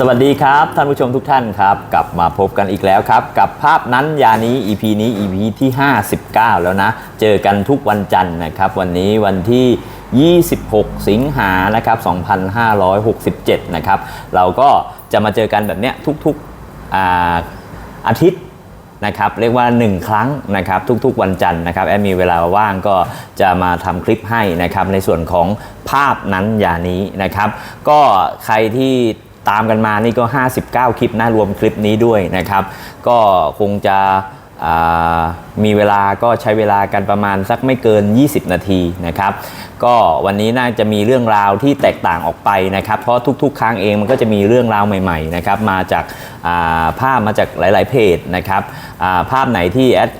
สวัสดีครับ ท่านผู้ชมทุกท่านครับ กลับมาพบกันอีกแล้วครับ กับภาพนั้นยานี้ EP นี้ EP ที่ 59 แล้วนะ เจอกันทุกวันจันทร์นะครับ วันนี้วันที่ 26 สิงหานะครับ 2567 นะครับ เราก็จะมาเจอกันแบบเนี้ยทุกๆอาอาทิตย์นะครับเรียกว่า 1 ครั้งนะครับทุกๆวันจันทร์นะครับแอดมีเวลาว่างก็จะมาทำคลิปให้นะครับในส่วนของภาพนั้นอย่านี้นะครับ ก็ใครที่ ตามกันมานี่ก็ 59 คลิปนะรวมคลิปนี้ด้วยนะครับ ก็คงจะมีเวลาก็ใช้เวลากันประมาณสักไม่เกิน 20 นาทีนะครับ ก็วันนี้น่าจะมีเรื่องราวที่แตกต่างออกไปนะครับ เพราะทุกๆ ครั้งเองมันก็จะมีเรื่องราวใหม่ๆนะครับมาจากาภาพมาจากหลาย ๆ เพจนะครับาภาพไหนที่แอด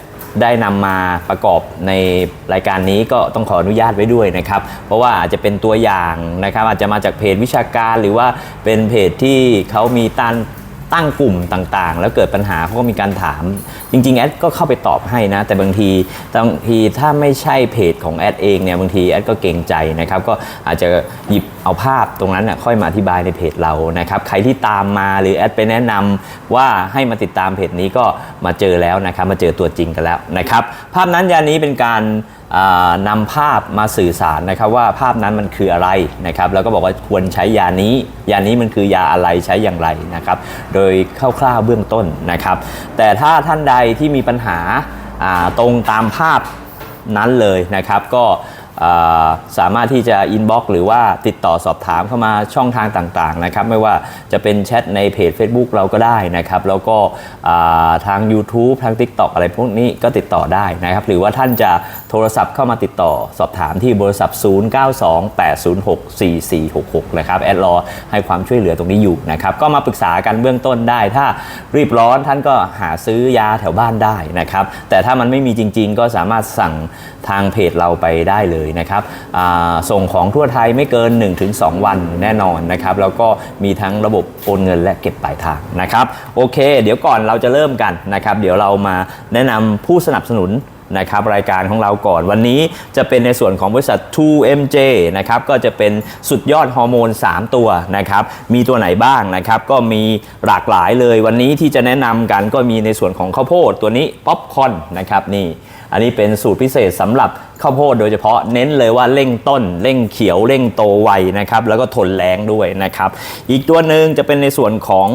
ได้นำมาประกอบในรายการนี้ก็ต้องขออนุญาตไว้ด้วยนะครับ เพราะว่าอาจจะเป็นตัวอย่างนะครับ อาจจะมาจากเพจวิชาการหรือว่าเป็นเพจที่เขามีตั้งตั้งกลุ่มต่างๆ แล้วเกิดปัญหาเขาก็มีการถาม จริงๆแอดก็เข้าไปตอบให้นะ แต่บางทีบางทีถ้าไม่ใช่เพจของแอดเองเนี่ยบางทีแอดก็เกรงใจนะครับ ก็อาจจะหยิบ เอาภาพตรงนั้นน่ะค่อยมาอธิบายในเพจเรานะครับ ใครที่ตามมาหรือแอดไปแนะนำว่าให้มาติดตามเพจนี้ก็มาเจอแล้วนะครับ มาเจอตัวจริงกันแล้วนะครับ ภาพนั้นยานี้เป็นการอ่านำภาพมาสื่อสารนะครับว่าภาพนั้นมันคืออะไรนะครับแล้วก็บอกว่าควรใช้ยานี้ ยานี้มันคือยาอะไรใช้อย่างไรนะครับโดยคร่าวๆเบื้องต้นนะครับ แต่ถ้าท่านใดที่มีปัญหาตรงตามภาพนั้นเลยนะครับ ก็ สามารถที่จะอินบ็อกหรือว่าติดต่อสอบถามเข้ามาช่องทางต่างๆนะครับไม่ว่าจะเป็นแชทในเพจ Facebook เราก็ได้นะครับ แล้วก็ทาง YouTube ทาง TikTok อะไรพวกนี้ก็ติดต่อได้นะครับ หรือว่าท่านจะโทรศัพท์เข้ามาติดต่อสอบถามที่บริษัท 0928064466 นะครับ แอดรอให้ความช่วยเหลือตรงนี้อยู่นะครับ ก็มาปรึกษากันเบื้องต้นได้ ถ้ารีบร้อนท่านก็หาซื้อยาแถวบ้านได้นะครับ แต่ถ้ามันไม่มีจริง ๆ ก็สามารถสั่งทางเพจเราไปได้เลยนะครับส่งของทั่วไทยไม่เกิน 1-2 วันแน่นอนนะครับ แล้วก็มีทั้งระบบโอนเงินและเก็บปลายทางนะครับโอเค เดี๋ยวก่อนเราจะเริ่มกันนะครับ เดี๋ยวเรามาแนะนำผู้สนับสนุนนะครับรายการของเราก่อนวันนี้จะเป็นในส่วนของบริษัท 2MJ นะครับก็จะเป็นสุดยอดฮอร์โมน 3 ตัวนะครับมีตัวไหนบ้างนะครับก็มีหลากหลายเลยวันนี้ที่จะแนะนำกันก็มีในส่วนของข้าวโพดตัวนี้ป๊อปคอนนะครับนี่ อันนี้เป็นสูตรพิเศษสำหรับข้าวโพดโดยเฉพาะเน้นเลยว่าเร่งต้นเร่งเขียวเร่งโตไวนะครับแล้วก็ทนแรงด้วยนะครับ อีกตัวหนึ่งจะเป็นในส่วนของ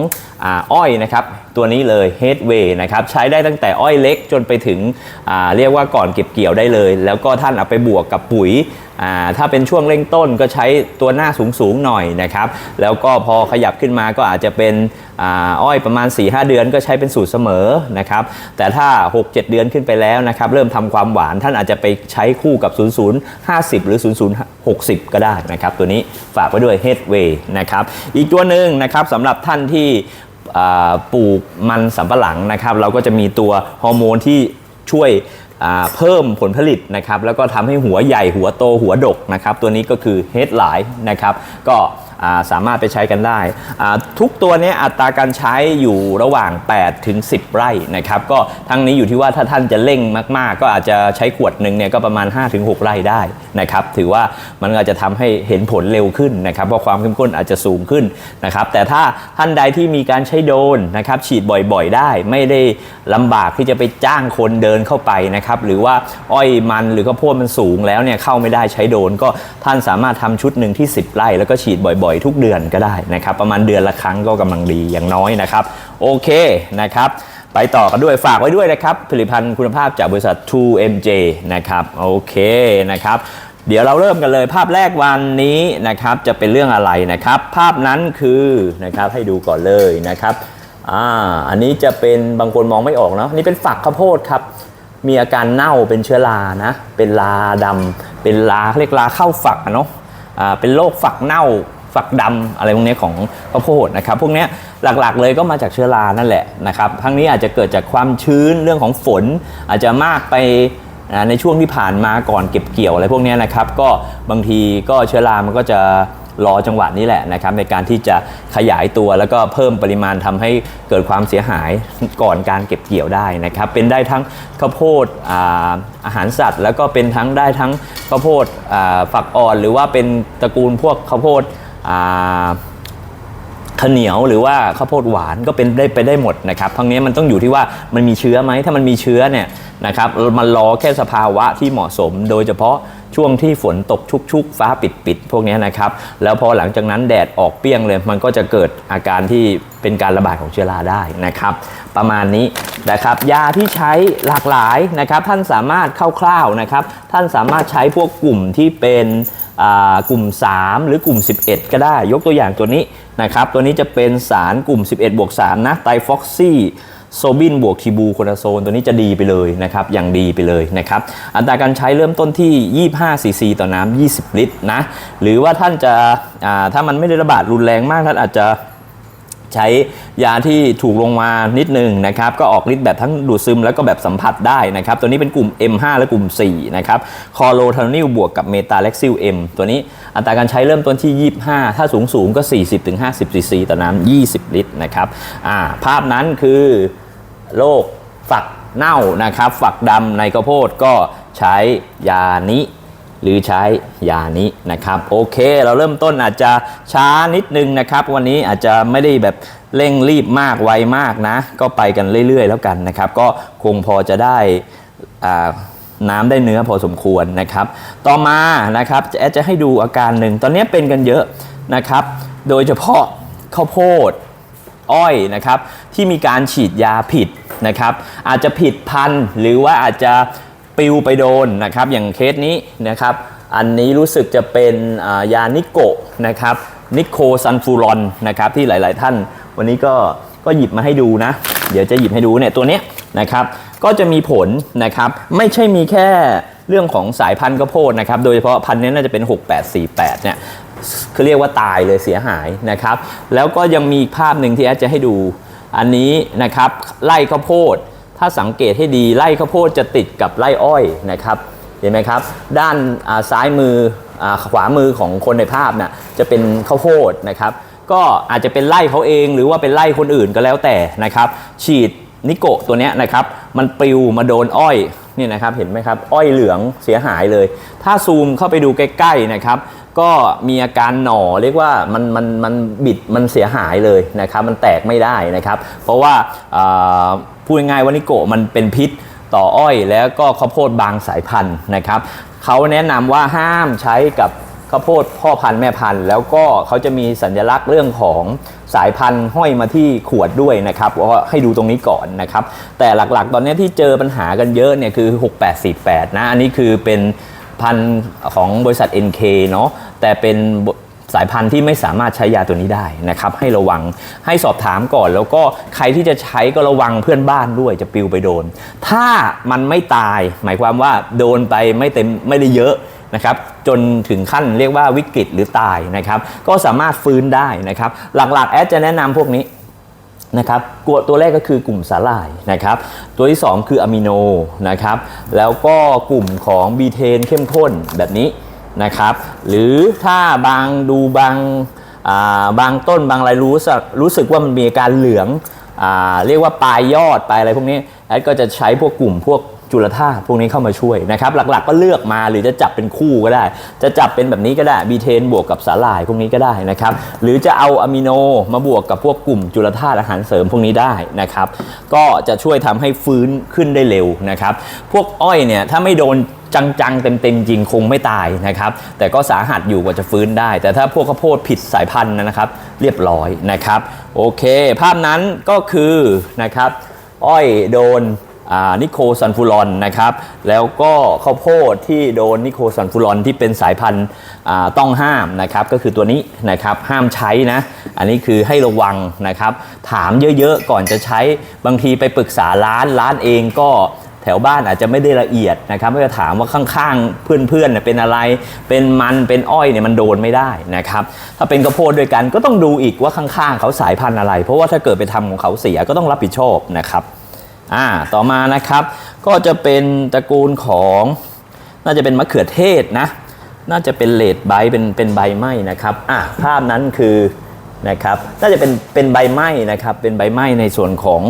อ้อยนะครับ ตัวนี้เลย Headway นะครับใช้ได้ตั้งแต่อ้อยเล็กจนไปถึงเรียกว่าก่อนเก็บเกี่ยวได้เลย แล้วก็ท่านเอาไปบวกกับปุ๋ย อ่าถ้าเป็นช่วงเร่งต้นก็ใช้ตัวหน้าสูงๆหน่อยนะครับ แล้วก็พอขยับขึ้นมาก็อาจจะเป็นอ้อยประมาณ 4-5 เดือนก็ใช้เป็นสูตรเสมอนะครับ แต่ถ้า 6-7 เดือนขึ้นไปแล้วนะครับ เริ่มทำความหวานท่านอาจจะไปใช้คู่กับ 0050 หรือ 0060 ก็ได้นะครับ ตัวนี้ฝากไว้ด้วย Headway นะครับ อีกตัวหนึ่งนะครับสำหรับท่านที่ปลูกมันสำปะหลังนะครับ เราก็จะมีตัวฮอร์โมนที่ช่วย เพิ่มผลผลิตนะครับแล้วก็ทำให้หัวใหญ่หัวโตหัวดกนะครับตัวนี้ก็คือเฮดไลน์นะครับก็ สามารถไปใช้กันได้ ทุกตัวนี้อัตราการใช้อยู่ระหว่าง 8 ถึง 10 ไร่นะครับก็ทั้งนี้อยู่ที่ว่าถ้าท่านจะเร่งมาก ๆ ก็อาจจะใช้ขวดหนึ่งเนี่ยก็ประมาณ 5 ถึง 6 ไร่ได้นะครับถือว่ามันอาจจะทำให้เห็นผลเร็วขึ้นนะครับเพราะความเข้มข้นอาจจะสูงขึ้นนะครับแต่ถ้าท่านใดที่มีการใช้โดนนะครับฉีดบ่อยๆ ได้ไม่ได้ลำบากที่จะไปจ้างคนเดินเข้าไปนะครับหรือว่าอ้อยมันหรือข้าวโพดมันสูงแล้วเนี่ยเข้าไม่ได้ใช้โดนก็ท่านสามารถทำชุดหนึ่งที่ 10 ไร่แล้วก็ฉีดบ่อยๆทุกเดือนก็ได้นะครับ ประมาณเดือนละครั้งก็กำลังดีอย่างน้อยนะครับ โอเคนะครับ ไปต่อกันด้วยฝากไว้ด้วยนะครับ ผลิตภัณฑ์คุณภาพจากบริษัท 2MJ นะครับโอเคนะครับเดี๋ยวเราเริ่มกันเลยภาพแรกวันนี้นะครับจะเป็นเรื่องอะไรนะครับ ภาพนั้นคือนะครับให้ดูก่อนเลยนะครับอ่าอันนี้จะเป็นบางคนมองไม่ออกเนาะนี่เป็นฝักข้าวโพดครับ มีอาการเน่าเป็นเชื้อรานะ เป็นลาดำเป็นลาเขาเรียกลาเข้าฝักเนาะอ่าเป็นโรคฝักเน่า ฝักดำอะไรพวกนี้ของข้าวโพดนะครับพวกนี้หลักๆเลยก็มาจากเชื้อรานั่นแหละนะครับทั้งนี้อาจจะเกิดจากความชื้นเรื่องของฝน อาจจะมากไปในช่วงที่ผ่านมาก่อนเก็บเกี่ยวอะไรพวกนี้นะครับก็บางทีก็เชื้อรามันก็จะรอจังหวะนี้แหละนะครับในการที่จะขยายตัวแล้วก็เพิ่มปริมาณทำให้เกิดความเสียหายก่อนการเก็บเกี่ยวได้นะครับ เป็นได้ทั้งข้าวโพดอาอาหารสัตว์ แล้วก็เป็นทั้งได้ทั้งข้าวโพดฝักอ่อน หรือว่าเป็นตระกูลพวกข้าวโพด ข้าวเหนียวหรือว่าข้าวโพดหวานก็เป็นได้ไปได้หมดนะครับทั้งนี้มันต้องอยู่ที่ว่ามันมีเชื้อไหมถ้ามันมีเชื้อเนี่ยนะครับมันรอแค่สภาวะที่เหมาะสม โดยเฉพาะช่วงที่ฝนตกชุกๆฟ้าปิดๆพวกนี้นะครับแล้วพอหลังจากนั้นแดดออกเปรี้ยงเลย มันก็จะเกิดอาการที่เป็นการระบาดของเชื้อราได้นะครับ ประมาณนี้นะครับยาที่ใช้หลากหลายนะครับท่านสามารถคร่าวๆนะครับท่านสามารถใช้พวกกลุ่มที่เป็น กลุ่ม 3 หรือกลุ่ม 11 ก็ได้ ยกตัวอย่างตัวนี้นะครับ ตัวนี้จะเป็นสารกลุ่ม 11 บวก 3 นะไตฟอกซี่โซบินบวกทีบูโคนาโซนตัวนี้จะดีไปเลยนะครับ อย่างดีไปเลยนะครับ อัตราการใช้เริ่มต้นที่ 25 ซีซีต่อน้ำ 20 ลิตรนะ หรือว่าท่านจะถ้ามันไม่ได้ระบาดรุนแรงมากท่านอาจจะ ใช้ยาที่ถูกลงมานิดนึงนะครับก็ออกฤทธิ์แบบทั้งดูดซึมแล้วก็แบบสัมผัสได้นะครับตัวนี้เป็นกลุ่ม M5 และกลุ่ม 4 นะครับคอโลทานิลบวกกับเมตาเล็กซิล M ตัวนี้อัตราการใช้เริ่มต้นที่ 25 ถ้าสูงสูงก็ 40-50ซีซีต่อน้ำ20 ลิตรนะครับาภาพนั้นคือโรคฝักเน่านะครับฝักดำในข้าวโพดก็ใช้ยานี้ หรือใช้ยานี้นะครับโอเค เราเริ่มต้นอาจจะช้านิดนึงนะครับ วันนี้อาจจะไม่ได้แบบเร่งรีบมากไวมากนะ ก็ไปกันเรื่อย ๆ แล้วกันนะครับ ก็คงพอจะได้น้ำได้เนื้อพอสมควรนะครับ ต่อมานะครับแอดจะให้ดูอาการหนึ่ง ตอนนี้เป็นกันเยอะนะครับ โดยเฉพาะข้าวโพดอ้อยนะครับ ที่มีการฉีดยาผิดนะครับ อาจจะผิดพันธุ์หรือว่าอาจจะ ปิวไปโดนนะครับ อย่างเคสนี้นะครับ อันนี้รู้สึกจะเป็นยานิโกะนะครับนิโคซันฟูรอนนะครับที่หลาย ๆ ท่าน วันนี้ก็ก็หยิบมาให้ดูนะ เดี๋ยวจะหยิบให้ดูเนี่ยตัวนี้นะครับ ก็จะมีผลนะครับ ไม่ใช่มีแค่เรื่องของสายพันธุ์ข้าวโพดนะครับ โดยเฉพาะพันธุ์นี้น่าจะเป็น 6848 เนี่ยคือเรียกว่าตายเลยเสียหายนะครับ แล้วก็ยังมีภาพหนึ่งที่แอดจะให้ดูอันนี้นะครับไล่ข้าวโพด ถ้าสังเกตให้ดีไล่ข้าวโพดจะติดกับไล่อ้อยนะครับเห็นไหมครับ ด้านซ้ายมืออขวามือของคนในภาพน่ะจะเป็นข้าวโพดนะครับก็อาจจะเป็นไล่เขาเองหรือว่าเป็นไล่คนอื่นก็แล้วแต่นะครับ ฉีดนิโกะตัวนี้นะครับ มันปลิวมาโดนอ้อยนี่นะครับเห็นไหมครับ อ้อยเหลืองเสียหายเลย ถ้าซูมเข้าไปดูใกล้ๆนะครับ ก็มีอาการหน่อเรียกว่ามันมันมันบิดมันเสียหายเลยนะครับ มันแตกไม่ได้นะครับ เพราะว่า พูดง่ายๆว่านิโกะมันเป็นพิษต่ออ้อยแล้วก็ข้าวโพดบางสายพันธุ์นะครับเขาแนะนำว่าห้ามใช้กับข้าวโพดพ่อพันธุ์แม่พันธุ์แล้วก็เขาจะมีสัญลักษณ์เรื่องของสายพันธุ์ห้อยมาที่ขวดด้วยนะครับว่าให้ดูตรงนี้ก่อนนะครับ แต่หลักๆ ตอนนี้ที่เจอปัญหากันเยอะเนี่ยคือ 6848 นะ อันนี้คือเป็นพันธุ์ของบริษัท NK เนาะแต่เป็น สายพันธุ์ที่ไม่สามารถใช้ยาตัวนี้ได้นะครับให้ระวังให้สอบถามก่อน แล้วก็ใครที่จะใช้ก็ระวังเพื่อนบ้านด้วยจะปลิวไปโดน ถ้ามันไม่ตาย หมายความว่าโดนไปไม่เต็มไม่ได้เยอะนะครับจนถึงขั้นเรียกว่าวิกฤตหรือตายนะครับ ก็สามารถฟื้นได้นะครับ หลักๆ แอดจะแนะนำพวกนี้นะครับกลุ่มตัวแรกก็คือกลุ่มสาหร่ายนะครับ ตัวที่ 2 คืออะมิโนนะครับ แล้วก็กลุ่มของบีเทนเข้มข้นแบบนี้ นะครับ หรือถ้าบางดูบางาบางต้นบางอะไรรู้สึกรู้สึกว่ามันมีอาการเหลืองอเรียกว่าปลายยอดปลายอะไรพวกนี้แอดก็จะใช้พวกกลุ่มพวกจุลธาตุพวกนี้เข้ามาช่วยนะครับหลักๆก็เลือกมาหรือจะจับเป็นคู่ก็ได้ จะจับเป็นแบบนี้ก็ได้บีเทนบวกกับสาหร่ายพวกนี้ก็ได้นะครับหรือจะเอาอะมิโนมาบวกกับพวกกลุ่มจุลธาตุอาหารเสริมพวกนี้ได้นะครับก็จะช่วยทำให้ฟื้นขึ้นได้เร็วนะครับพวกอ้อยเนี่ยถ้าไม่โดน จังๆ เต็มๆจริงคงไม่ตายนะครับ แต่ก็สาหัสอยู่กว่าจะฟื้นได้ แต่ถ้าพวกข้าวโพดผิดสายพันธุ์นะครับ เรียบร้อยนะครับ โอเค ภาพนั้นก็คือนะครับ อ้อยโดนนิโคซันฟูรอนนะครับ แล้วก็ข้าวโพดที่โดนนิโคซันฟูรอนที่เป็นสายพันธุ์ต้องห้ามนะครับ ก็คือตัวนี้นะครับห้ามใช้นะ อันนี้คือให้ระวังนะครับ ถามเยอะๆ ก่อนจะใช้บางทีไปปรึกษาร้านร้านเองก็ แถวบ้านอาจจะไม่ได้ละเอียดนะครับไม่จะถามว่าข้างๆ เพื่อนๆเป็นอะไร เป็นมันเป็นอ้อยเนี่ยมันโดนไม่ได้นะครับถ้าเป็นข้าวโพดด้วยกันก็ต้องดูอีกว่าข้างๆ เขาสายพันธุ์อะไร เพราะว่าถ้าเกิดไปทำของเขาเสียก็ต้องรับผิดชอบนะครับอ่าต่อมานะครับก็จะเป็นตระกูลของน่าจะเป็นมะเขือเทศนะน่าจะเป็นเลดใบเป็นเป็นใบไม้นะครับอะภาพนั้นคือนะครับน่าจะเป็นเป็นใบไม้นะครับเป็นใบไม้ในส่วนของ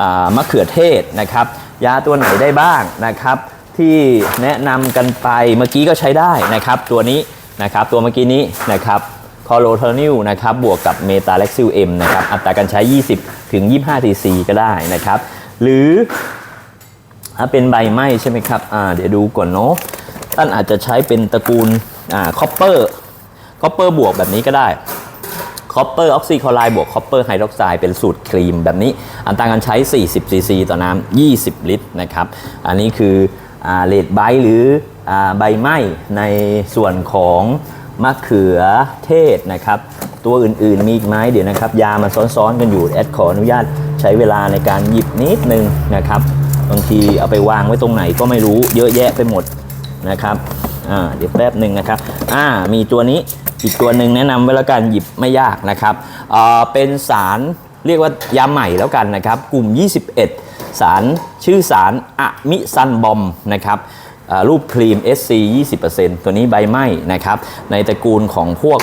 อมะเขือเทศนะครับ ยาตัวไหนได้บ้างนะครับ ที่แนะนำกันไปเมื่อกี้ก็ใช้ได้นะครับ ตัวนี้นะครับตัวเมื่อกี้นี้นะครับคอโลเทอร์นิลนะครับบวกกับเมตาเล็กซิลเอ็มนะครับอัตราการใช้ 20 ถึง 25 cc ก็ได้นะครับ หรือถ้าเป็นใบไหม้ใช่ไหมครับอ่าเดี๋ยวดูก่อนเนาะท่านอาจจะใช้เป็นตระกูลอ่าคอปเปอร์คอปเปอร์บวกแบบนี้ก็ได้ คอปเปอร์ออกซิคลอไรด์บวกคอปเปอร์ไฮดรอกไซด์เป็นสูตรครีมแบบนี้ อัตราการใช้ 40 ซีซีต่อน้ำ 20 ลิตรนะครับ อันนี้คือเลดไบหรือใบไม้ในส่วนของมะเขือเทศนะครับ ตัวอื่นๆมีอีกไหมเดี๋ยวนะครับ ยามาซ้อนๆกันอยู่แอดขออนุญาตใช้เวลาในการหยิบนิดนึงนะครับบางทีเอาไปวางไว้ตรงไหนก็ไม่รู้เยอะแยะไปหมดนะครับ อ่า เดี๋ยวแป๊บหนึ่งนะครับ อ่า มีตัวนี้ อีกตัวหนึ่งแนะนำไว้แล้วกันหยิบไม่ยากนะครับอ่าเป็นสารเรียกว่ายาใหม่แล้วกันนะครับ กลุ่ม 21 สารชื่อสารอะมิซันบอมนะครับอ่ารูปครีม SC 20%ตัวนี้ใบไหม้นะครับ ในตระกูลของพวก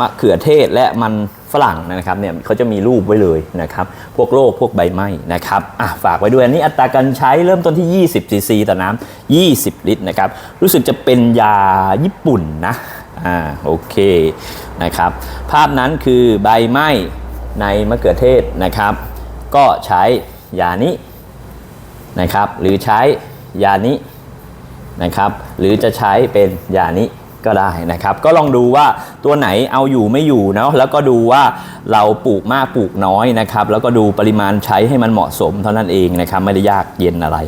มะเขือเทศและมันฝรั่งนะครับเนี่ยเขาจะมีรูปไว้เลยนะครับ พวกโรคพวกใบไหม้นะครับฝากไว้ด้วยอันนี้อัตราการใช้เริ่มต้นที่ 20ซีซีต่อน้ำ20 ลิตรนะครับ รู้สึกจะเป็นยาญี่ปุ่นนะ อ่าโอเคนะครับ ภาพนั้นคือใบไม้ในมะเขือเทศนะครับ ก็ใช้ยานี้นะครับ หรือใช้ยานี้นะครับ หรือจะใช้เป็นยานี้ก็ได้นะครับ ก็ลองดูว่าตัวไหนเอาอยู่ไม่อยู่เนาะแล้วก็ดูว่าเราปลูกมากปลูกน้อยนะครับ แล้วก็ดูปริมาณใช้ให้มันเหมาะสมเท่านั้นเองนะครับ ไม่ได้ยากเย็นอะไร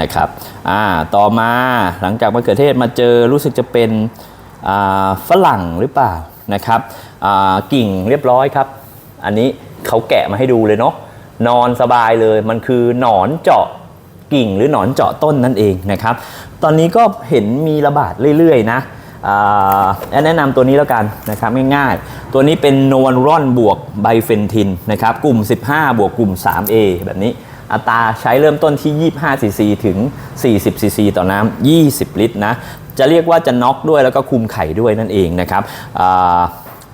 นะครับ อ่า ต่อมาหลังจากมะเขือเทศมาเจอรู้สึกจะเป็น ฝรั่งหรือเปล่านะครับกิ่งเรียบร้อยครับ อันนี้เขาแกะมาให้ดูเลยเนาะนอนสบายเลยมันคือหนอนเจาะกิ่งหรือหนอนเจาะต้นนั่นเองนะครับ ตอนนี้ก็เห็นมีระบาดเรื่อยๆนะอ่าแนะนำตัวนี้แล้วกันนะครับง่ายๆ ตัวนี้เป็นโนวันรอนบวกไบเฟนทินนะครับกลุ่ม 15 บวกกลุ่ม 3A แบบนี้อัตราใช้เริ่มต้นที่ 25 ซีซีถึง 40 ซีซีต่อน้ำ 20 ลิตรนะ จะเรียกว่าจะน็อกด้วยแล้วก็คุมไข่ด้วยนั่นเองนะครับ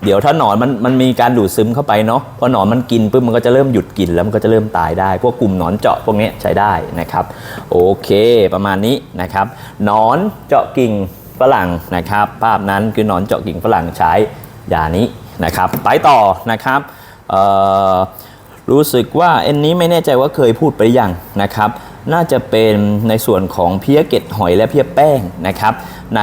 เดี๋ยวถ้าหนอนมันมันมีการดูดซึมเข้าไปเนาะพอหนอนมันกินปุ๊บมันก็จะเริ่มหยุดกินแล้วมันก็จะเริ่มตายได้ พวกกลุ่มหนอนเจาะพวกนี้ใช้ได้นะครับ โอเคประมาณนี้นะครับหนอนเจาะกิ่งฝรั่งนะครับ ภาพนั้นคือหนอนเจาะกิ่งฝรั่งใช้ยานี้นะครับ ไปต่อนะครับรู้สึกว่าเอ็นนี้ไม่แน่ใจว่าเคยพูดไปยังนะครับ น่าจะเป็นในส่วนของเพี้ยเก็ดหอยและเพี้ยแป้งนะครับ ใน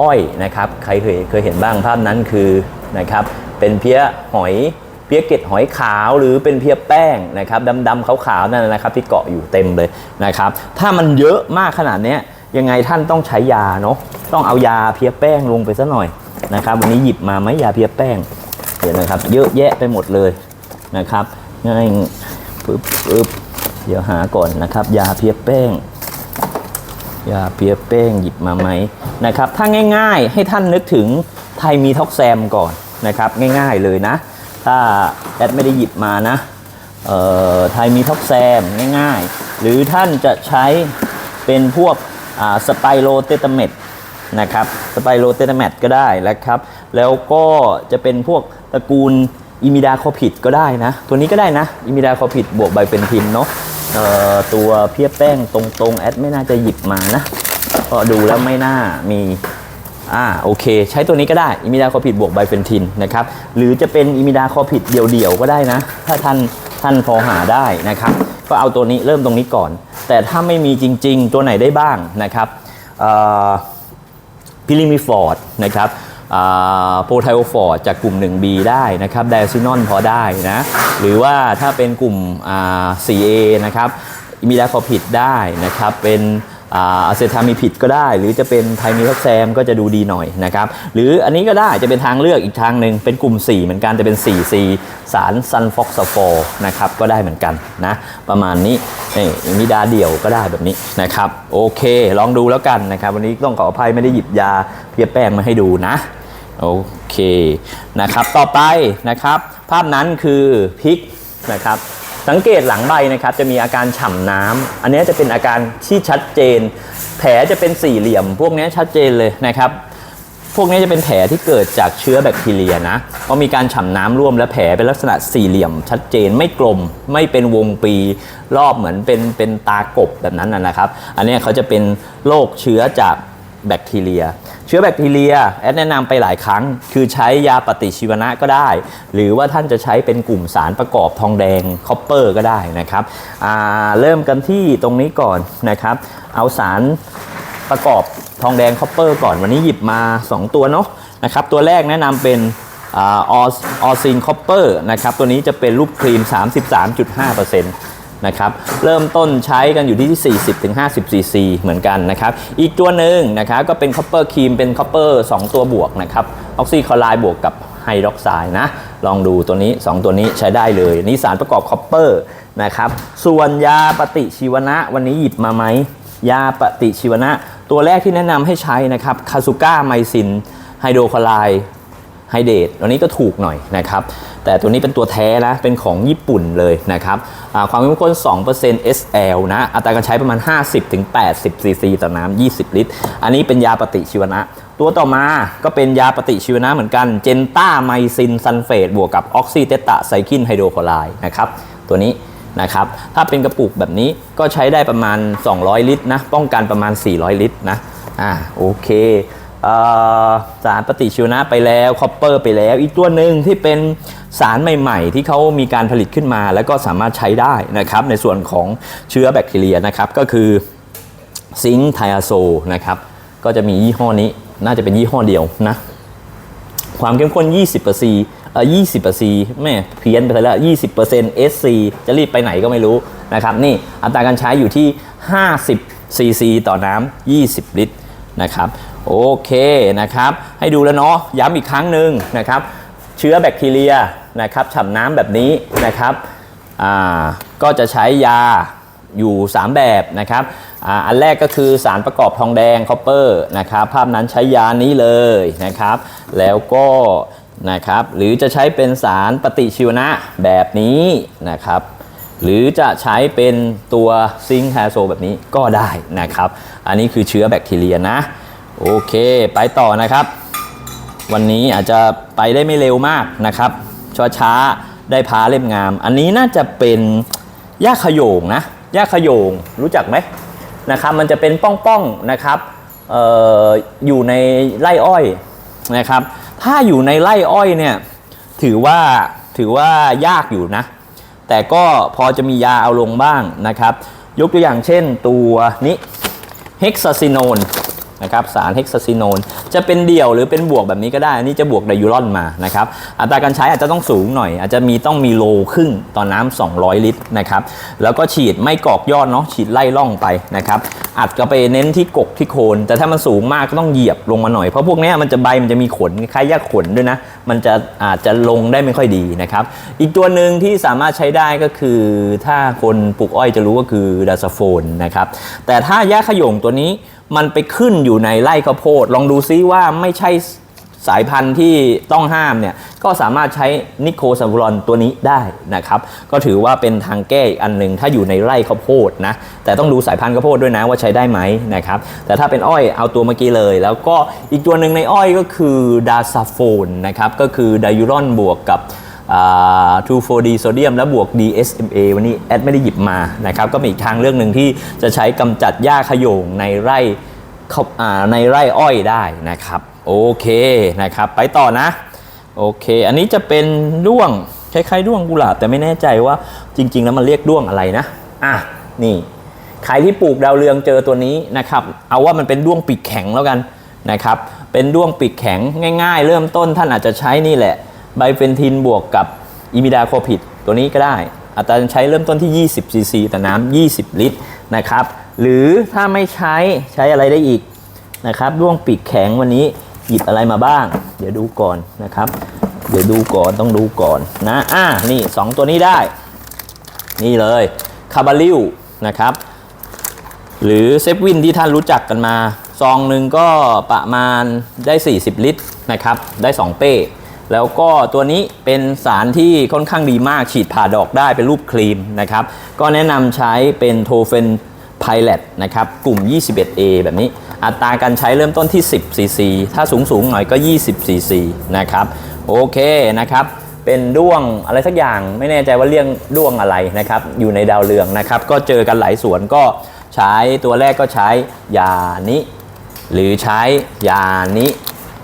อ้อยนะครับใครเคยเคยเห็นบ้างภาพนั้นคือนะครับเป็นเพี้ยหอยเพี้ยเก็ดหอยขาวหรือเป็นเพี้ยแป้งนะครับดำๆขาวๆนั่นนะครับที่เกาะอยู่เต็มเลยนะครับ ถ้ามันเยอะมากขนาดนี้ยยังไงท่านต้องใช้ยาเนาะต้องเอายาเพี้ยแป้งลงไปซะหน่อยนะครับ วันนี้หยิบมาไหมยาเพี้ยแป้งเดี๋ยวนะครับ เยอะแยะไปหมดเลยนะครับง่ายปึ๊บปึ๊บ เดี๋ยวหาก่อนนะครับ ยาเพี้ยแป้ง ยาเพียแป้งหยิบมาไหมนะครับถ้าง่ายๆ ให้ท่านนึกถึงไทยมีท็อกแซมก่อนนะครับ ง่ายๆเลยนะ ถ้าแอดไม่ได้หยิบมานะไทยมีท็อกแซมง่ายๆ หรือท่านจะใช้เป็นพวกสไปโรเตตเมตนะครับสไปโรเตตเมตก็ได้แล้วครับ แล้วก็จะเป็นพวกตระกูลอิมิดาคอพิดก็ได้นะ ตัวนี้ก็ได้นะ อิมิดาคอพิดบวกไบเฟนทินเนาะ ตัวเพียแป้งตรงๆแอดไม่น่าจะหยิบมานะก็ดูแล้วไม่น่ามีอ่าโอเค ใช้ตัวนี้ก็ได้อิมิดาคอพิดบวกไบเฟนทินนะครับหรือจะเป็นอิมิดาคอพิดเดี่ยวๆ ก็ได้นะ ถ้าท่านท่านพอหาได้นะครับ ก็เอาตัวนี้เริ่มตรงนี้ก่อน แต่ถ้าไม่มีจริง ๆ ตัวไหนได้บ้างนะครับพิลิมิฟอร์ดนะครับ โปรไทโอฟอร์ดจากกลุ่ม 1B ได้นะครับไดซินอนพอได้นะหรือว่าถ้าเป็นกลุ่ม 4A นะครับมีดาคอพิดได้นะครับเป็น อะเซทามิพิดก็ได้ หรือจะเป็นไทมิทักแซมก็จะดูดีหน่อยนะครับหรืออันนี้ก็ได้จะเป็นทางเลือกอีกทางหนึ่งเป็นกลุ่ม 4 เหมือนกันแต่เป็น 4C สารซันฟอกซฟอร์นะครับก็ได้เหมือนกันนะประมาณนี้นี่มิดาเดี่ยวก็ได้แบบนี้นะครับโอเค ลองดูแล้วกันนะครับ วันนี้ต้องขออภัยไม่ได้หยิบยาเพียแป้งมาให้ดูนะโอเคนะครับต่อไปนะครับ ภาพนั้นคือพริกนะครับ สังเกตหลังใบนะครับจะมีอาการฉ่ำน้ำอันนี้จะเป็นอาการที่ชัดเจน แผลจะเป็นสี่เหลี่ยม พวกนี้ชัดเจนเลยนะครับ พวกนี้จะเป็นแผลที่เกิดจากเชื้อแบคทีเรียนะพราะมีการฉ่ำน้ำร่วมและแผลเป็นลักษณะสี่เหลี่ยม ชัดเจนไม่กลม ไม่เป็นวงปีรอบเหมือนเป็นเป็นตากบแบบนั้นนะครับ อันนี้เขาจะเป็นโรคเชื้อจาก แบคทีเรีย เชื้อแบคทีเรียแอดแนะนำไปหลายครั้ง คือใช้ยาปฏิชีวนะก็ได้ หรือว่าท่านจะใช้เป็นกลุ่มสารประกอบทองแดงคอปเปอร์ก็ได้นะครับเริ่มกันที่ตรงนี้ก่อนนะครับ เอาสารประกอบทองแดงคอปเปอร์ก่อนวันนี้หยิบมา 2 ตัวเนาะนะครับตัวแรกแนะนำเป็นออซินคอปเปอร์นะครับตัวนี้จะเป็นรูปครีม 33.5% นะครับเริ่มต้นใช้กันอยู่ที่ 40-50ซีซีเหมือนกันนะครับอีกตัวหนึ่งนะครับก็เป็นคอปเปอร์ครีมเป็นคอปเปอร์2ตัวบวกนะครับออกซิคลอไรด์บวกกับไฮดรอกไซด์นะลองดูตัวนี้ 2 ตัวนี้ใช้ได้เลยนี่สารประกอบคอปเปอร์นะครับส่วนยาปฏิชีวนะวันนี้หยิบมาไหมยาปฏิชีวนะ ตัวแรกที่แนะนำให้ใช้นะครับคาซูก้าไมซินไฮโดรคลอไรด์ไฮเดรตตัวนี้ก็ถูกหน่อยนะครับ แต่ตัวนี้เป็นตัวแท้นะ เป็นของญี่ปุ่นเลยนะครับความเข้มข้น 2% SL นะ อัตราการใช้ประมาณ 50-80 ซีซีต่อน้ำ 20 ลิตร อันนี้เป็นยาปฏิชีวนะ ตัวต่อมาก็เป็นยาปฏิชีวนะเหมือนกัน เจนต้าไมซินซันเฟตบวกกับออกซิเตตาไซคินไฮโดรคลอไรด์นะครับ ตัวนี้นะครับ ถ้าเป็นกระปุกแบบนี้ก็ใช้ได้ประมาณ 200 ลิตรนะ ป้องกันประมาณ 400 ลิตรนะ อ่า โอเค สารปฏิชีวนะไปแล้วคอปเปอร์ไปแล้ว อีกตัวหนึ่งที่เป็นสารใหม่ ๆ ที่เขามีการผลิตขึ้นมา แล้วก็สามารถใช้ได้นะครับในส่วนของเชื้อแบคทีเรียนะครับก็คือซิงค์ไทอาโซนะครับก็จะมียี่ห้อนี้น่าจะเป็นยี่ห้อเดียวนะความเข้มข้น 20%เอ่อ20%แม่เพี้ยนไปแล้ว 20% SC จะรีบไปไหนก็ไม่รู้นะครับนี่อัตราการใช้อยู่ที่ 50 cc ต่อน้ำ20 ลิตรนะครับ โอเคนะครับ ให้ดูแล้วเนาะย้ำอีกครั้งหนึ่งนะครับ เชื้อแบคทีเรียนะครับฉ่ำน้ำแบบนี้นะครับก็จะใช้ยาอยู่ 3 แบบนะครับออันแรกก็คือสารประกอบทองแดงคอปเปอร์นะครับภาพนั้นใช้ยานี้เลยนะครับ แล้วก็นะครับหรือจะใช้เป็นสารปฏิชีวนะแบบนี้นะครับ หรือจะใช้เป็นตัวซิงค์แฮโซแบบนี้ก็ได้นะครับ อันนี้คือเชื้อแบคทีเรียนะ โอเค ไปต่อนะครับ วันนี้อาจจะไปได้ไม่เร็วมากนะครับช้าช้าได้พาเล่มงาม อันนี้น่าจะเป็นหญ้าขยงนะหญ้าขยงรู้จักไหมนะครับ มันจะเป็นป้องๆนะครับอออยู่ในไร่อ้อยนะครับ ถ้าอยู่ในไร่อ้อยเนี่ยถือว่าถือว่ายากอยู่นะ แต่ก็พอจะมียาเอาลงบ้างนะครับ ยกตัวอย่างเช่นตัวนี้เฮกซาซิโนน นะครับสารเฮกซาซิโนนจะเป็นเดี่ยวหรือเป็นบวกแบบนี้ก็ได้ อันนี้จะบวกไดยูรอนมานะครับอัตราการใช้อาจจะต้องสูงหน่อย อาจจะมีต้องมีโลครึ่งต่อนน้ำ200 ลิตรนะครับแล้วก็ฉีดไม่กอกยอดเนาะฉีดไล่ล่องไปนะครับอัดก็ไปเน้นที่กกที่โคน แต่ถ้ามันสูงมากก็ต้องเหยียบลงมาหน่อยเพราะพวกนี้มันจะใบมันจะมีขนคล้ายยาขนด้วยนะ มันจะอาจจะลงได้ไม่ค่อยดีนะครับอีกตัวหนึ่งที่สามารถใช้ได้ก็คือถ้าคนปลูกอ้อยจะรู้ก็คือดาซาโฟนนะครับแต่ถ้าหญ้าขยงตัวนี้ มันไปขึ้นอยู่ในไร่ข้าวโพด ลองดูซิว่าไม่ใช่สายพันธุ์ที่ต้องห้ามเนี่ยก็สามารถใช้นิโคซาบูรอนตัวนี้ได้นะครับ ก็ถือว่าเป็นทางแก้อีกอันหนึ่งถ้าอยู่ในไร่ข้าวโพดนะ แต่ต้องดูสายพันธุ์ข้าวโพดด้วยนะว่าใช้ได้ไหมนะครับ แต่ถ้าเป็นอ้อยเอาตัวเมื่อกี้เลย แล้วก็อีกตัวหนึ่งในอ้อยก็คือดาซาโฟนนะครับ ก็คือไดยูรอนบวกกับ 2,4-D โซเดียมและบวก DSMA วันนี้แอดไม่ได้หยิบมานะครับก็เป็นอีกทางเรื่องหนึ่งที่จะใช้กำจัดหญ้าขโยงในไร่ในไร่อ้อยได้นะครับโอเคนะครับไปต่อนะโอเค อันนี้จะเป็นด้วงคล้ายๆด้วงกุหลาบแต่ไม่แน่ใจว่าจริง ๆ แล้วมันเรียกด้วงอะไรนะอะนี่ใครที่ปลูกดาวเรืองเจอตัวนี้นะครับเอาว่ามันเป็นด้วงปีกแข็งแล้วกันนะครับเป็นด้วงปีกแข็งง่าย ๆ เริ่มต้นท่านอาจจะใช้นี่แหละ ไบเฟนทินบวกกับอิมิดาโคพิดตัวนี้ก็ได้ อัตราใช้เริ่มต้นที่ 20 ซีซีแต่น้ำ 20 ลิตรนะครับ หรือถ้าไม่ใช้ใช้อะไรได้อีกนะครับด้วงปีกแข็งวันนี้หยิบอะไรมาบ้าง เดี๋ยวดูก่อนนะครับ เดี๋ยวดูก่อนต้องดูก่อนนะอ่านี่ 2 ตัวนี้ได้ นี่เลยคาบาลิวนะครับ หรือเซฟวินที่ท่านรู้จักกันมา ซองหนึ่งก็ประมาณได้ 40 ลิตรนะครับ ได้ 2 เป้ แล้วก็ตัวนี้เป็นสารที่ค่อนข้างดีมากฉีดผ่าดอกได้เป็นรูปครีมนะครับ ก็แนะนำใช้เป็นโทเฟนไพเลตนะครับกลุ่ม 21A แบบนี้ อัตราการใช้เริ่มต้นที่ 10 cc ถ้าสูงสูงๆหน่อยก็ 20 cc นะครับโอเคนะครับเป็นด้วงอะไรสักอย่างไม่แน่ใจว่าเรียกด้วงอะไรนะครับ อยู่ในดาวเรืองนะครับ ก็เจอกันหลายสวนก็ใช้ตัวแรกก็ใช้ยานี้ หรือใช้ยานี้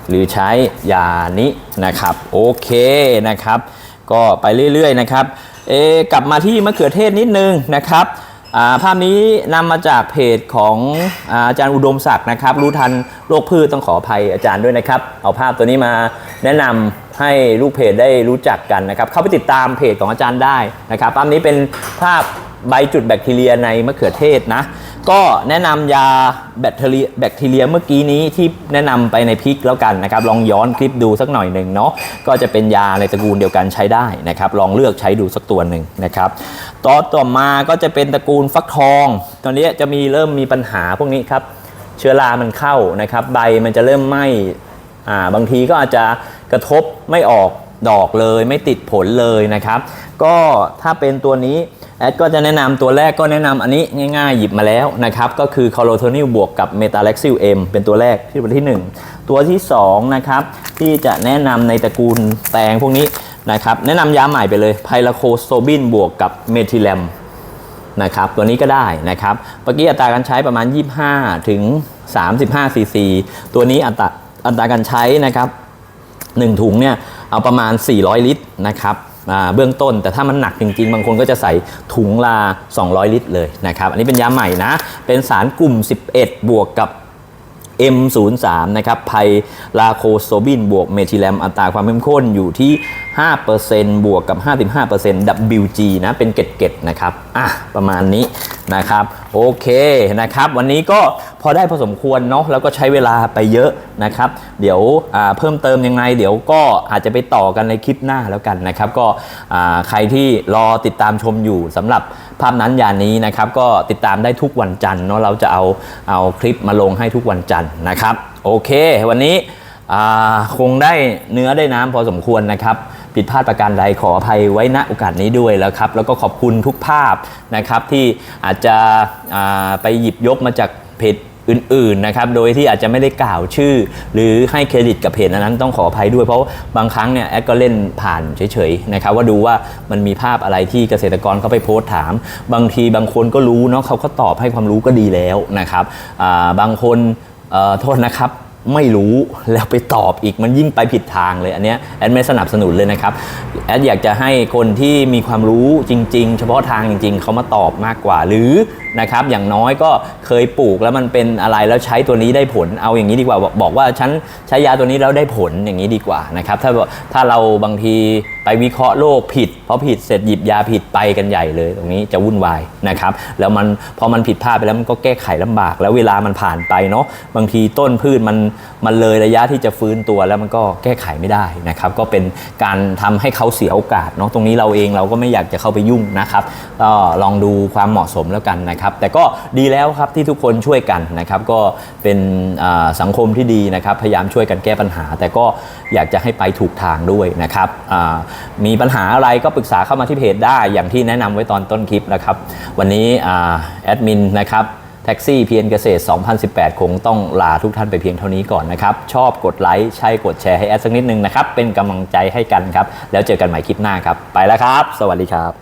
หรือใช้ยานี้นะครับโอเคนะครับ ก็ไปเรื่อยๆนะครับเอกลับมาที่มะเขือเทศนิดนึงนะครับภาพนี้นำมาจากเพจของอาอาจารย์อุดมศักดิ์นะครับ รู้ทันโรคพืชต้องขออภัยอาจารย์ด้วยนะครับ เอาภาพตัวนี้มาแนะนำให้ลูกเพจได้รู้จักกันนะครับ เข้าไปติดตามเพจของอาจารย์ได้นะครับ ภาพนี้เป็นภาพ ใบจุดแบคทีเรียในมะเขือเทศนะ ก็แนะนำยาแบคทีเรียแบคทีเรียเมื่อกี้นี้ที่แนะนำไปในพริกแล้วกันนะครับ ลองย้อนคลิปดูสักหน่อยหนึ่งเนาะก็จะเป็นยาในตระกูลเดียวกันใช้ได้นะครับ ลองเลือกใช้ดูสักตัวหนึ่งนะครับต่อต่อมาก็จะเป็นตระกูลฟักทอง ตอนนี้จะมีเริ่มมีปัญหาพวกนี้ครับเชื้อรามันเข้านะครับ ใบมันจะเริ่มไหม้อ่าบางทีก็อาจจะกระทบไม่ออกดอกเลย ไม่ติดผลเลยนะครับ ก็ถ้าเป็นตัวนี้ แอดก็จะแนะนำตัวแรกก็แนะนำอันนี้ง่ายๆ หยิบมาแล้วนะครับ ก็คือคาร์โลโทนิลบวกกับเมตาเล็กซิลเอ็มเป็นตัวแรกที่ตัวที่ 1 ตัวที่ 2 นะครับ ที่จะแนะนำในตระกูลแตงพวกนี้นะครับ แนะนำยาใหม่ไปเลยไพลาโคโซบินบวกกับเมทิแลมนะครับ ตัวนี้ก็ได้นะครับเมื่อกี้อัตราการใช้ประมาณ 25 ถึง 35ซีซีตัวนี้อัตราอัตราการใช้นะครับ1ถุงเนี่ยเอาประมาณ 400 ลิตรนะครับ เบื้องต้น แต่ถ้ามันหนักจริง ๆ บางคนก็จะใส่ถุงลา 200 ลิตรเลยนะครับ อันนี้เป็นยาใหม่นะ เป็นสารกลุ่ม 11 บวกกับ M03 นะครับไพลาโคโซบินบวกเมทิแลมอัตราความเข้มข้นอยู่ที่ 5%บวกกับ 55% WG นะ เป็นเก็ดๆนะครับ อะ ประมาณนี้ นะครับโอเคนะครับ วันนี้ก็พอได้พอสมควรเนาะแล้วก็ใช้เวลาไปเยอะนะครับ เดี๋ยวเพิ่มเติมยังไง เดี๋ยวก็อาจจะไปต่อกันในคลิปหน้าแล้วกันนะครับ ก็ใครที่รอติดตามชมอยู่สำหรับภาพนั้นยานี้นะครับ ก็ติดตามได้ทุกวันจันทร์เนาะเราจะเอาเอาคลิปมาลงให้ทุกวันจันทร์นะครับ โอเค วันนี้คงได้เนื้อได้น้ำพอสมควรนะครับ ผิดพลาดประการใดขออภัยไว้ณโอกาสนี้ด้วยแล้วครับ แล้วก็ขอบคุณทุกภาพนะครับที่อาจจะไปหยิบยกมาจากเพจอื่นๆนะครับ โดยที่อาจจะไม่ได้กล่าวชื่อ หรือให้เครดิตกับเพจนั้นต้องขออภัยด้วยเพราะบางครั้งเนี่ยแอดก็เล่นผ่านเฉยๆนะครับว่าดูว่ามันมีภาพอะไรที่เกษตรกรเขาไปโพสต์ถาม บางทีบางคนก็รู้เนาะเขาก็ตอบให้ความรู้ก็ดีแล้วนะครับบางคนโทษนะครับ ไม่รู้แล้วไปตอบอีกมันยิ่งไปผิดทางเลยอันเนี้ยแอดไม่สนับสนุนเลยนะครับแอดอยากจะให้คนที่มีความรู้จริง ๆ เฉพาะทางจริง ๆเขามาตอบมากกว่า หรือนะครับอย่างน้อยก็เคยปลูกแล้วมันเป็นอะไรแล้วใช้ตัวนี้ได้ผลเอาอย่างนี้ดีกว่า บอกว่าฉันใช้ยาตัวนี้แล้วได้ผลอย่างนี้ดีกว่านะครับถ้าถ้าเราบางทีไปวิเคราะห์โรคผิด อผิดเสร็จหยิบยาผิดไปกันใหญ่เลย ตรงนี้จะวุ่นวายนะครับแล้วมันพอมันผิดพลาดไปแล้วมันก็แก้ไขลำบาก แล้วเวลามันผ่านไปเนาะบางทีต้นพืชมันมันเลยระยะที่จะฟื้นตัวแล้วมันก็แก้ไขไม่ได้นะครับก็เป็นการทำให้เขาเสียโอกาสเนาะตรงนี้เราเองเราก็ไม่อยากจะเข้าไปยุ่งนะครับก็ลองดูความเหมาะสมแล้วกันนะครับแต่ก็ดีแล้วครับที่ทุกคนช่วยกันนะครับก็เป็นสังคมที่ดีนะครับพยายามช่วยกันแก้ปัญหา แต่ก็อยากจะให้ไปถูกทางด้วยนะครับมีปัญหาอะไรก็ปรึกึกษาเข้ามาที่เพจได้อย่างที่แนะนำไว้ตอนต้นคลิปนะครับ วันนี้แอดมินนะครับแท็กซี่เพียนเกษตร 2018 คงต้องลาทุกท่านไปเพียงเท่านี้ก่อนนะครับ ชอบกดไลค์ใช่กดแชร์ให้แอดสักนิดนึงนะครับ เป็นกำลังใจให้กันครับ แล้วเจอกันใหม่คลิปหน้าครับ ไปแล้วครับ สวัสดีครับ